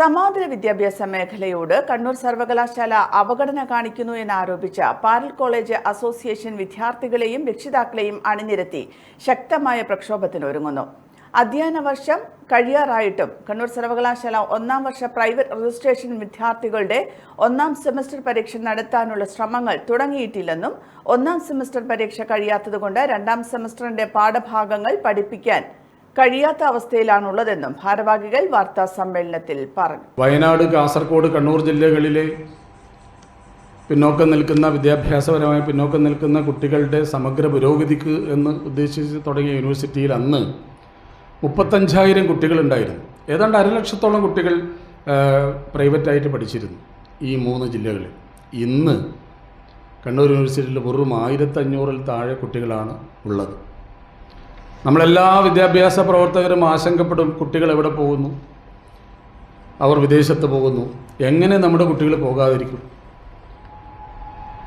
സമാന്തര വിദ്യാഭ്യാസ മേഖലയോട് കണ്ണൂർ സർവകലാശാല അവഗണന കാണിക്കുന്നു എന്നാരോപിച്ച പാരൽ കോളേജ് അസോസിയേഷൻ വിദ്യാർത്ഥികളെയും രക്ഷിതാക്കളെയും അണിനിരത്തി ശക്തമായ പ്രക്ഷോഭത്തിനൊരുങ്ങുന്നു അധ്യയന വർഷം കഴിയാറായിട്ടും കണ്ണൂർ സർവകലാശാല ഒന്നാം വർഷ പ്രൈവറ്റ് രജിസ്ട്രേഷൻ വിദ്യാർത്ഥികളുടെ ഒന്നാം സെമസ്റ്റർ പരീക്ഷ നടത്താനുള്ള ശ്രമങ്ങൾ തുടങ്ങിയിട്ടില്ലെന്നും ഒന്നാം സെമസ്റ്റർ പരീക്ഷ കഴിയാത്തതുകൊണ്ട് രണ്ടാം സെമസ്റ്ററിന്റെ പാഠഭാഗങ്ങൾ പഠിപ്പിക്കാൻ കഴിയാത്ത അവസ്ഥയിലാണുള്ളതെന്നും ഭാരവാഹികൾ വാർത്താ സമ്മേളനത്തിൽ പറഞ്ഞു. വയനാട് കാസർഗോഡ് കണ്ണൂർ ജില്ലകളിലെ പിന്നോക്കം നിൽക്കുന്ന വിദ്യാഭ്യാസപരമായി പിന്നോക്കം നിൽക്കുന്ന കുട്ടികളുടെ സമഗ്ര പുരോഗതിക്ക് എന്ന് ഉദ്ദേശിച്ച് തുടങ്ങിയ യൂണിവേഴ്സിറ്റിയിൽ അന്ന് മുപ്പത്തഞ്ചായിരം കുട്ടികളുണ്ടായിരുന്നു. ഏതാണ്ട് അരലക്ഷത്തോളം കുട്ടികൾ പ്രൈവറ്റായിട്ട് പഠിച്ചിരുന്നു ഈ മൂന്ന് ജില്ലകളിൽ. ഇന്ന് കണ്ണൂർ യൂണിവേഴ്സിറ്റിയിൽ വെറും ആയിരത്തഞ്ഞൂറിൽ താഴെ കുട്ടികളാണ് ഉള്ളത്. നമ്മളെല്ലാ വിദ്യാഭ്യാസ പ്രവർത്തകരും ആശങ്കപ്പെടും കുട്ടികൾ എവിടെ പോകുന്നു? അവർ വിദേശത്ത് പോകുന്നു. എങ്ങനെ നമ്മുടെ കുട്ടികൾ പോകാതിരിക്കും?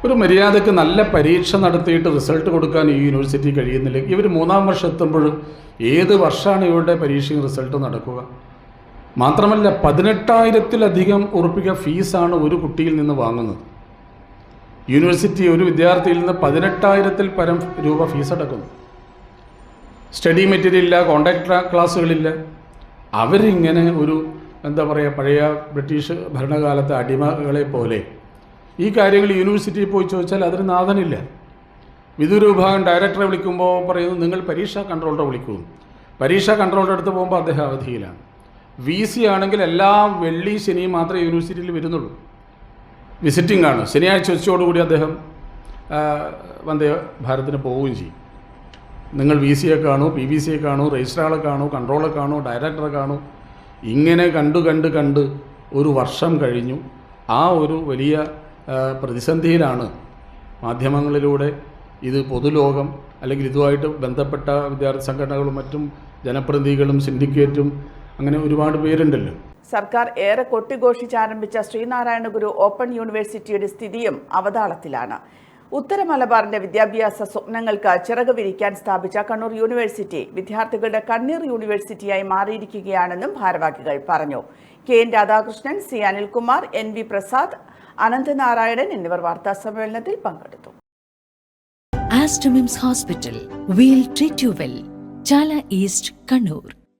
ഒരു മര്യാദയ്ക്ക് നല്ല പരീക്ഷ നടത്തിയിട്ട് റിസൾട്ട് കൊടുക്കാൻ ഈ യൂണിവേഴ്സിറ്റി കഴിയുന്നില്ല. ഇവർ മൂന്നാം വർഷം എത്തുമ്പോൾ ഏത് വർഷമാണ് ഇവരുടെ പരീക്ഷയും റിസൾട്ട് നടക്കുക? മാത്രമല്ല പതിനെട്ടായിരത്തിലധികം ഉറപ്പിക്ക ഫീസാണ് ഒരു കുട്ടിയിൽ നിന്ന് വാങ്ങുന്നത്. യൂണിവേഴ്സിറ്റി ഒരു വിദ്യാർത്ഥിയിൽ നിന്ന് പതിനെട്ടായിരത്തിൽ പരം രൂപ ഫീസ് അടക്കുന്നു സ്റ്റഡി മെറ്റീരിയൽ ഇല്ല കോണ്ടാക്ട് ക്ലാസ്സുകളില്ല അവരിങ്ങനെ ഒരു എന്താ പറയുക പഴയ ബ്രിട്ടീഷ് ഭരണകാലത്തെ അടിമകളെ പോലെ ഈ കാര്യങ്ങൾ യൂണിവേഴ്സിറ്റിയിൽ പോയി ചോദിച്ചാൽ അതിന് നാഥനില്ല. വിദൂര വിഭാഗം ഡയറക്ടറെ വിളിക്കുമ്പോൾ പറയുന്നു നിങ്ങൾ പരീക്ഷാ കൺട്രോളറെ വിളിക്കൂ. പരീക്ഷാ കൺട്രോളറുടെ അടുത്ത് പോകുമ്പോൾ അദ്ദേഹം അവധിയിലാണ്. വി സി ആണെങ്കിൽ എല്ലാ വെള്ളി ശനിയും മാത്രമേ യൂണിവേഴ്സിറ്റിയിൽ വരുന്നുള്ളൂ. വിസിറ്റിംഗ് ആണ്. ശനിയാഴ്ച ഉച്ചയോടുകൂടി അദ്ദേഹം വന്ദേ ഭാരതത്തിന് പോവുകയും ചെയ്യും. നിങ്ങൾ വി സിയെ കാണൂ പി വി സിയെ കാണൂ രജിസ്ട്രാളെ കാണൂ കൺട്രോളെ കാണൂ ഡയറക്ടറെ കാണൂ. ഇങ്ങനെ കണ്ടു കണ്ട് കണ്ട് ഒരു വർഷം കഴിഞ്ഞു. ആ ഒരു വലിയ പ്രതിസന്ധിയിലാണ് മാധ്യമങ്ങളിലൂടെ ഇത് പൊതുലോകം അല്ലെങ്കിൽ ഇതുമായിട്ട് ബന്ധപ്പെട്ട വിദ്യാർത്ഥി സംഘടനകളും മറ്റും ജനപ്രതിനിധികളും സിൻഡിക്കേറ്റും അങ്ങനെ ഒരുപാട് പേരുണ്ടല്ലോ. സർക്കാർ ഏറെ കൊട്ടിഘോഷിച്ചാരംഭിച്ച ശ്രീനാരായണ ഗുരു ഓപ്പൺ യൂണിവേഴ്സിറ്റിയുടെ സ്ഥിതിയും അവതാളത്തിലാണ്. ഉത്തര മലബാറിന്റെ വിദ്യാഭ്യാസ സ്വപ്നങ്ങൾക്ക് ചിറക് വിരിക്കാൻ സ്ഥാപിച്ച കണ്ണൂർ യൂണിവേഴ്സിറ്റി വിദ്യാർത്ഥികളുടെ കണ്ണീർ യൂണിവേഴ്സിറ്റിയായി മാറിയിരിക്കുകയാണെന്നും ഭാരവാഹികൾ പറഞ്ഞു. K N Radhakrishnan C Anilkumar N V Prasad Ananthanarayanan എന്നിവർ വാർത്താ സമ്മേളനത്തിൽ പങ്കെടുത്തു. Aster MIMS hospital we'll treat you well Chala east Kannur.